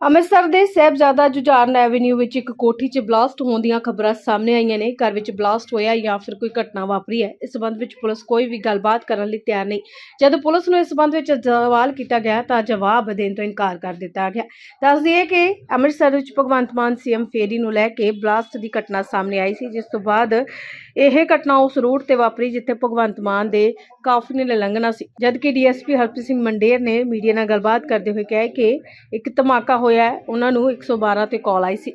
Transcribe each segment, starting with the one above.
ਅੰਮ੍ਰਿਤਸਰ ਦੇ ਸਹਿਬਜ਼ਾਦਾ ਜੁਝਾਰਨ ਐਵਨਿਊ ਵਿੱਚ ਇੱਕ ਕੋਠੀ 'ਚ ਬਲਾਸਟ ਹੋਣ ਦੀਆਂ ਖਬਰਾਂ ਸਾਹਮਣੇ ਆਈਆਂ ਨੇ। ਘਰ ਵਿੱਚ ਬਲਾਸਟ ਹੋਇਆ ਜਾਂ ਫਿਰ ਕੋਈ ਘਟਨਾ ਵਾਪਰੀ ਹੈ, ਇਸ ਸਬੰਧ ਵਿੱਚ ਪੁਲਿਸ ਕੋਈ ਵੀ ਗੱਲਬਾਤ ਕਰਨ ਲਈ ਤਿਆਰ ਨਹੀਂ। ਜਦ ਪੁਲਿਸ ਨੂੰ ਇਸ ਸਬੰਧ ਵਿੱਚ ਸਵਾਲ ਕੀਤਾ ਗਿਆ ਤਾਂ ਜਵਾਬ ਦੇਣ ਤੋਂ ਇਨਕਾਰ ਕਰ ਦਿੱਤਾ ਗਿਆ। ਦੱਸ ਦਈਏ ਕਿ ਅੰਮ੍ਰਿਤਸਰ ਵਿੱਚ ਭਗਵੰਤ ਮਾਨ, ਸੀਐਮ ਫੇਰੀ ਨੂੰ ਲੈ ਕੇ ਬਲਾਸਟ ਦੀ ਘਟਨਾ ਸਾਹਮਣੇ ਆਈ ਸੀ, ਜਿਸ ਤੋਂ ਬਾਅਦ ਇਹ ਘਟਨਾ ਉਸ ਰੂਟ ਤੇ ਵਾਪਰੀ, ਜਿੱਥੇ ਭਗਵੰਤ ਮਾਨ ਦੇ ਕਾਫਲੇ ਨੇ ਲੰਘਣਾ ਸੀ। ਜਦਕਿ ਡੀਐਸਪੀ ਹਰਪ੍ਰੀਤ ਸਿੰਘ ਮੰਡੇਰ ਨੇ ਮੀਡੀਆ ਨਾਲ ਗੱਲਬਾਤ ਕਰਦੇ ਹੋਏ ਕਿਹਾ ਕਿ ਇੱਕ ਧਮਾਕਾ ਹੋਇਆ ਹੈ ਉਹਨਾਂ ਨੂੰ 112 ਤੇ ਕਾਲ ਆਈ ਸੀ।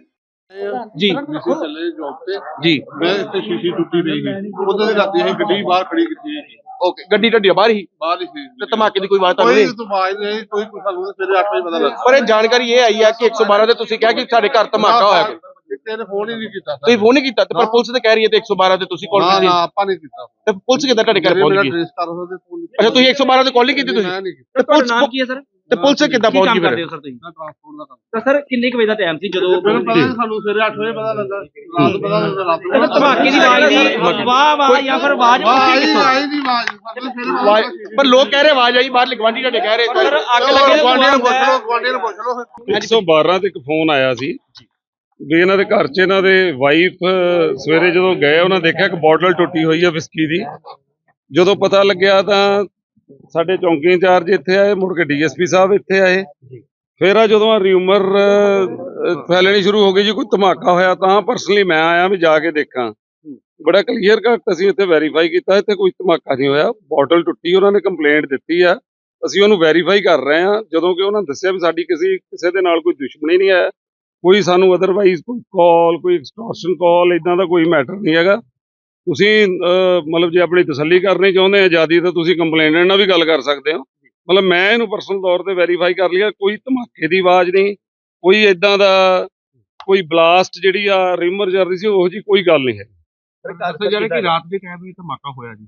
ਜੀ। ਅਸੀਂ ਚੱਲੇ ਜੌਬ ਤੇ। ਜੀ। ਮੈਂ ਇੱਥੇ ਸ਼ੀਸ਼ੀ ਟੁੱਟੀ ਪਈ ਸੀ। ਉਦੋਂ ਦੀ ਰਾਤੀ ਅਸੀਂ ਗੱਡੀ ਬਾਹਰ ਖੜੀ ਕੀਤੀ ਸੀ। ਓਕੇ। ਗੱਡੀ ਢੱਡੀ ਬਾਹਰ ਹੀ? ਬਾਹਰ ਹੀ ਸੀ। ਤੇ ਧਮਾਕੇ ਦੀ ਕੋਈ ਬਾਤ ਤਾਂ ਕੋਈ ਨਹੀਂ? ਆਵਾਜ਼ ਨਹੀਂ ਕੋਈ ਕੁਛ ਸਾਨੂੰ ਸਵੇਰੇ 8 ਵਜੇ ਪਤਾ ਲੱਗਾ। ਪਰ ਇਹ ਜਾਣਕਾਰੀ ਇਹ ਆਈ ਹੈ ਕਿ 112 ਤੇ ਤੁਸੀਂ ਕਿਹਾ ਕਿ ਸਾਡੇ ਘਰ ਧਮਾਕਾ ਹੋਇਆ ਕੋਈ। ਤੇਰੇ ਫੋਨ ਹੀ ਨਹੀਂ ਕੀਤਾ ਤੁਸੀਂ ਫੋਨ ਨਹੀਂ ਕੀਤਾ ਤੇ ਪਰ ਪੁਲਿਸ ਤੇ ਕਹਿ ਰਹੀ ਹੈ ਤੇ 112 ਤੇ ਤੁਸੀਂ ਕਾਲ ਨਾ ਕੀਤੀ। ਨਾ ਆਪਾਂ ਨਹੀਂ ਕੀਤਾ। ਤੇ ਪੁਲਿਸ ਕਿੱਦਾਂ ਤੁਹਾਡੇ ਘਰ ਪਹੁੰਚ ਗਈ? ਅੱਛਾ ਤੁਸੀਂ 112 ਤੇ ਕਾਲ ਨਹੀਂ ਕੀਤੀ ਤੁਸੀਂ? ਮੈਂ ਨਹੀਂ ਕੀਤਾ। ਤੇ ਪੁਲਿਸ ਨਾਮ ਕੀ ਹੈ ਸਰ? ਤੇ ਪੁਲਿਸ ਕਿੱਦਾਂ ਪਹੁੰਚ ਗਈ ਫਿਰ? ਹੋ ਸਰ ਤੁਸੀਂ? ਮੈਂ ਟ੍ਰਾਂਸਪੋਰਟ ਦਾ ਕੰਮ। ਤਾਂ ਸਰ ਕਿੰਨੇ ਕੁ ਵਜੇ ਦਾ ਟਾਈਮ ਸੀ ਜਦੋਂ ਮੈਨੂੰ ਪਤਾ ਨਹੀਂ ਸਾਨੂੰ ਸਵੇਰੇ 8 ਵਜੇ ਪਤਾ ਲੱਗਾ। ਰਾਤ ਪਤਾ ਲੱਗਾ ਰਾਤ ਨੂੰ ਧਮਾਕੇ ਦੀ ਆਵਾਜ਼ ਦੀ ਵਾਹ ਵਾਹ ਜਾਂ ਫਿਰ ਆਵਾਜ਼ ਪਰ ਲੋਕ ਕਹਿ ਰਹੇ ਆਵਾਜ਼ ਆਈ ਬਾਹਰ ਲਿਗਵਾਂਡੀ ਤੁਹਾਡੇ ਕਹਿ ਰਹੇ। ਸਰ ਅੱਗ ਲੱਗੇ ਗੁਆਂਢੀਆਂ ਨੂੰ ਪੁੱਛ ਲਓ ਗੁਆਂਢੀਆਂ ਨੂੰ ਪੁੱਛ ਲਓ। 112 ਤੇ ਇੱਕ ਫੋਨ ਆਇਆ ਸੀ। ਵੀ ਇਹਨਾਂ ਦੇ ਘਰ 'ਚ ਇਹਨਾਂ ਦੇ ਵਾਈਫ ਸਵੇਰੇ ਜਦੋਂ ਗਏ ਉਹਨਾਂ ਦੇਖਿਆ ਕਿ ਬੋਟਲ ਟੁੱਟੀ ਹੋਈ ਹੈ ਵਿਸਕੀ ਦੀ। ਜਦੋਂ ਪਤਾ ਲੱਗਿਆ ਤਾਂ ਸਾਡੇ ਚੌਂਕੀ ਇੰਚਾਰਜ ਇੱਥੇ ਆਏ ਮੁੜ ਕੇ ਡੀਐਸਪੀ ਸਾਹਿਬ ਇੱਥੇ ਆਏ। ਫਿਰ ਆ ਜਦੋਂ ਰਿਊਮਰ ਫੈਲਣੀ ਸ਼ੁਰੂ ਹੋ ਗਈ ਜੀ ਕੋਈ ਧਮਾਕਾ ਹੋਇਆ ਤਾਂ ਪਰਸਨਲੀ ਮੈਂ ਆਇਆ ਵੀ ਜਾ ਕੇ ਦੇਖਾਂ। ਬੜਾ ਕਲੀਅਰ ਕੱਟ ਅਸੀਂ ਇੱਥੇ ਵੈਰੀਫਾਈ ਕੀਤਾ ਇੱਥੇ ਕੋਈ ਧਮਾਕਾ ਨਹੀਂ ਹੋਇਆ। ਬੋਟਲ ਟੁੱਟੀ ਉਹਨਾਂ ਨੇ ਕੰਪਲੇਂਟ ਦਿੱਤੀ ਆ। ਅਸੀਂ ਉਹਨੂੰ ਵੈਰੀਫਾਈ ਕਰ ਰਹੇ ਹਾਂ ਜਦੋਂ ਕਿ ਉਹਨਾਂ ਦੱਸਿਆ ਵੀ ਸਾਡੀ ਕਿਸੇ ਕਿਸੇ ਦੇ ਨਾਲ ਕੋਈ ਦੁਸ਼ਮਣੀ ਨਹੀਂ ਹੈ ਕੋਈ ਸਾਨੂੰ ਅਦਰਵਾਈਜ਼ ਕੋਈ ਕਾਲ ਕੋਈ ਐਕਸਟੋਰਸ਼ਨ ਕਾਲ ਇਦਾਂ ਦਾ ਕੋਈ ਮੈਟਰ ਨਹੀਂ ਹੈਗਾ। ਤੁਸੀਂ ਮਤਲਬ ਜੇ ਆਪਣੀ ਤਸੱਲੀ ਕਰਨੀ ਚਾਹੁੰਦੇ ਆ ਆਜ਼ਾਦੀ ਤਾਂ ਤੁਸੀਂ ਕੰਪਲੇਨੈਂਟ ਨਾਲ ਵੀ ਗੱਲ ਕਰ ਸਕਦੇ ਹੋ। ਮਤਲਬ ਮੈਂ ਇਹਨੂੰ ਪਰਸਨਲ ਤੌਰ ਤੇ ਵੈਰੀਫਾਈ ਕਰ ਲਿਆ, ਕੋਈ ਧਮਾਕੇ ਦੀ ਆਵਾਜ਼ ਨਹੀਂ, ਕੋਈ ਇਦਾਂ ਦਾ, ਕੋਈ ਬਲਾਸਟ ਜਿਹੜੀ ਆ ਰਿਮਰ ਚੱਲ ਰਹੀ ਸੀ, ਉਹੋ ਜੀ ਕੋਈ ਗੱਲ ਨਹੀਂ ਹੈ। ਜਿਹੜੇ ਕਿ ਰਾਤ ਦੇ ਟਾਈਮ ਵਿੱਚ ਧਮਾਕਾ ਹੋਇਆ ਜੀ।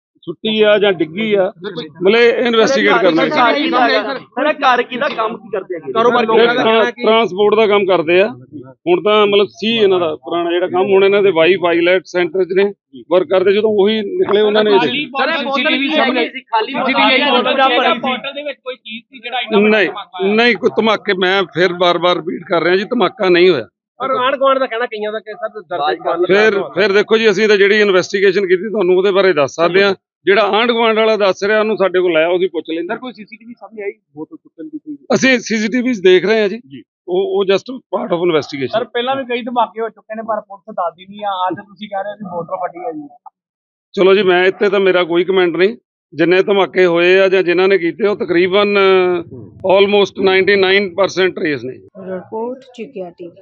ਸੁੱਟੀ ਆ ਜਾਂ ਡਿੱਗੀ ਆ ਮਤਲਬ ਇਨਵੈਸਟੀਗੇਟ ਕਰਨਾ ਸਰ ਘਰ ਕਿਹਦਾ ਕੰਮ ਕੀ ਕਰਦੇ ਹੈਗੇ? ਕਾਰੋਬਾਰ ਟਰਾਂਸਪੋਰਟ ਦਾ ਕੰਮ ਕਰਦੇ ਆ। ਹੁਣ ਤਾਂ ਮਤਲਬ ਸੀ ਇਹਨਾਂ ਦਾ ਪੁਰਾਣਾ ਜਿਹੜਾ ਕੰਮ ਹੁਣ ਇਹਨਾਂ ਦੇ ਵਾਈਫ ਆਈਲੈਟ ਸੈਂਟਰ 'ਚ ਨੇ ਵਰਕ ਕਰਦੇ ਜਦੋਂ ਉਹੀ ਨਿਕਲੇ ਉਹਨਾਂ ਨੇ ਸਰ ਸੀਸੀਟੀਵੀ ਸਾਹਮਣੇ ਖਾਲੀ ਸੀਸੀਟੀਵੀ ਬੋਤਲ ਦਾ ਬੋਤਲ ਦੇ ਵਿੱਚ ਕੋਈ ਚੀਜ਼ ਸੀ ਜਿਹੜਾ ਨਹੀਂ ਨਹੀਂ ਕੋਈ ਧਮਾਕੇ ਮੈਂ ਫਿਰ ਬਾਰ-ਬਾਰ ਰਿਪੀਟ ਕਰ ਰਿਹਾ ਜੀ ਧਮਾਕਾ ਨਹੀਂ ਹੋਇਆ। ਪਰ ਆਣ ਗਵਾਂਡ ਦਾ ਕਹਿਣਾ ਕਈਆਂ ਦਾ ਕਿ ਸਰ ਦਰਜ ਫਿਰ ਫਿਰ ਦੇਖੋ ਜੀ ਅਸੀਂ ਤਾਂ ਜਿਹੜੀ ਇਨਵੈਸਟੀਗੇਸ਼ਨ ਕੀਤੀ ਤੁਹਾਨੂੰ ਉਹਦੇ ਬਾਰੇ ਦੱਸ ਸਕਦੇ ਆ ਜਿਹੜਾ ਆਂਢ ਗੁਆਂਢ ਵਾਲਾ ਦੱਸ ਰਿਹਾ ਉਹਨੂੰ ਸਾਡੇ ਕੋਲ ਆਇਆ ਉਹਦੀ ਪੁੱਛ ਲੈਂਦੇ। ਕੋਈ ਸੀਸੀਟੀਵੀ ਸਾਹਮਣੇ ਆਈ? ਬੋਤਲ ਟੁੱਟਣ ਦੀ ਕੋਈ ਅਸੀਂ ਸੀਸੀਟੀਵੀਜ਼ ਦੇਖ ਰਹੇ ਹਾਂ ਜੀ। ਉਹ ਉਹ ਜਸਟ ਪਾਰਟ ਆਫ ਇਨਵੈਸਟੀਗੇਸ਼ਨ ਪਹਿਲਾਂ ਵੀ ਕਈ ਧਮਾਕੇ ਹੋ ਚੁੱਕੇ ਨੇ ਪਰ ਪੁਲਿਸ ਦੱਸਦੀ ਨਹੀਂ ਆ ਅੱਜ ਤੁਸੀਂ ਕਹਿ ਰਹੇ ਹੋ ਕਿ ਬੋਤਲ ਫਟੀ ਹੈ ਜੀ। ਚਲੋ ਜੀ ਮੈਂ ਇੱਥੇ ਤਾਂ ਮੇਰਾ ਕੋਈ ਕਮੈਂਟ ਨਹੀਂ। ਜਿੰਨੇ ਧਮਾਕੇ ਹੋਏ ਆ ਜਾਂ ਜਿਨ੍ਹਾਂ ਨੇ ਕੀਤੇ ਉਹ ਤਕਰੀਬਨ ਆਲਮੋਸਟ 99% ਟ੍ਰੇਸ ਨੇ। ਰਿਪੋਰਟ ਚੁਕਿਆ ਟੀਵੀ